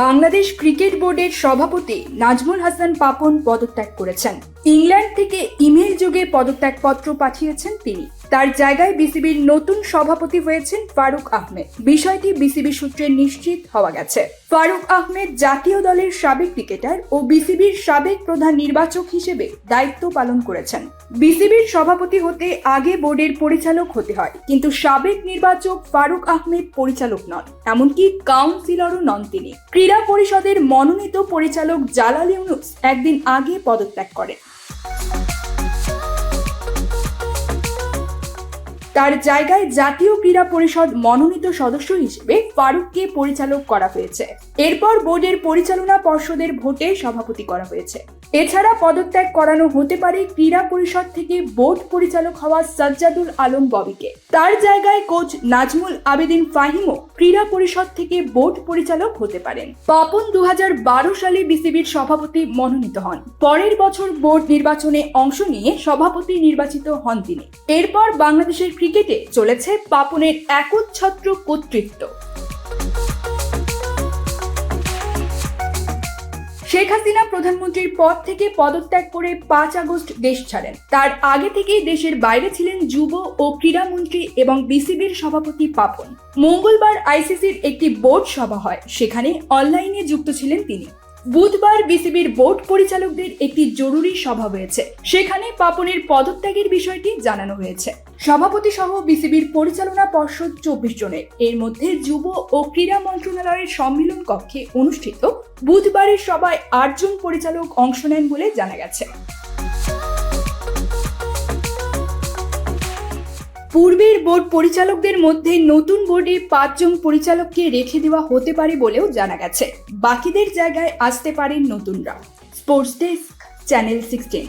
Bangladesh cricket বোর্ডের সভাপতি নাজমুল হাসান পাপন পদত্যাগ করেছেন। ইংল্যান্ড থেকে ইমেল যোগে পদত্যাগপত্র পাঠিয়েছেন তিনি। তার জায়গায় বিসিবির নতুন সভাপতি হয়েছেন ফারুক আহমেদ। বিষয়টি বিসিবি সূত্রে নিশ্চিত হওয়া গেছে। ফারুক আহমেদ জাতীয় দলের সাবেক ক্রিকেটার ও বিসিবির সাবেক প্রধান নির্বাচক হিসেবে দায়িত্ব পালন করেছেন। বিসিবির সভাপতি হতে আগে বোর্ডের পরিচালক হতে হয়, কিন্তু সাবেক নির্বাচক ফারুক আহমেদ পরিচালক নন, এমনকি কাউন্সিলরও নন তিনি। ক্রীড়া পরিষদের মনোনীত পরিচালক জালাল ইউনুস একদিন আগে পদত্যাগ করেন। তার জায়গায় জাতীয় ক্রীড়া পরিষদ মনোনীত সদস্য হিসেবে ফারুককে পরিচালক করা হয়েছে। এরপর বোর্ডের পরিচালনা পর্ষদের ভোটে সভাপতি করা হয়েছে। এছাড়া পদত্যাগ করানো হতে পারে ক্রীড়া পরিষদ থেকে বোর্ড পরিচালক হওয়া সাজ্জাদুল আলম ববিকে। তার জায়গায় কোচ নাজমুল আবেদিন ফাহিমও ক্রীড়া পরিষদ থেকে বোর্ড পরিচালক হতে পারেন। পাপন দু হাজার বারো সালে বিসিবির সভাপতি মনোনীত হন। পরের বছর বোর্ড নির্বাচনে অংশ নিয়ে সভাপতি নির্বাচিত হন তিনি। এরপর বাংলাদেশের ক্রিকেটে চলেছে পাপনের একচ্ছত্র কর্তৃত্ব। শেখ হাসিনা প্রধানমন্ত্রীর পদ থেকে পদত্যাগ করে পাঁচ আগস্ট দেশ ছাড়েন। তার আগে থেকেই দেশের বাইরে ছিলেন যুব ও ক্রীড়ামন্ত্রী এবং বিসিবির সভাপতি পাপন। মঙ্গলবার আইসিসির একটি বোর্ড সভা হয়, সেখানে অনলাইনে যুক্ত ছিলেন তিনি। বুধবার বিসিবির বোর্ড পরিচালকদের একটি জরুরি সভা হয়েছে। সেখানে পাপনের পদত্যাগের বিষয়টি জানানো হয়েছে। সভাপতি সহ বিসিবির পরিচালনা পর্ষদ চব্বিশ জনের। এর মধ্যে যুব ও ক্রীড়া মন্ত্রণালয়ের সম্মেলন কক্ষে অনুষ্ঠিত বুধবারের সভায় আটজন পরিচালক অংশ নেন বলে জানা গেছে। পূর্বের বোর্ড পরিচালকদের মধ্যে নতুন বোর্ডে পাঁচজন পরিচালককে রেখে দেওয়া হতে পারে বলেও জানা গেছে। বাকিদের জায়গায় আসতে পারেন নতুনরা। Sports desk, channel sixteen.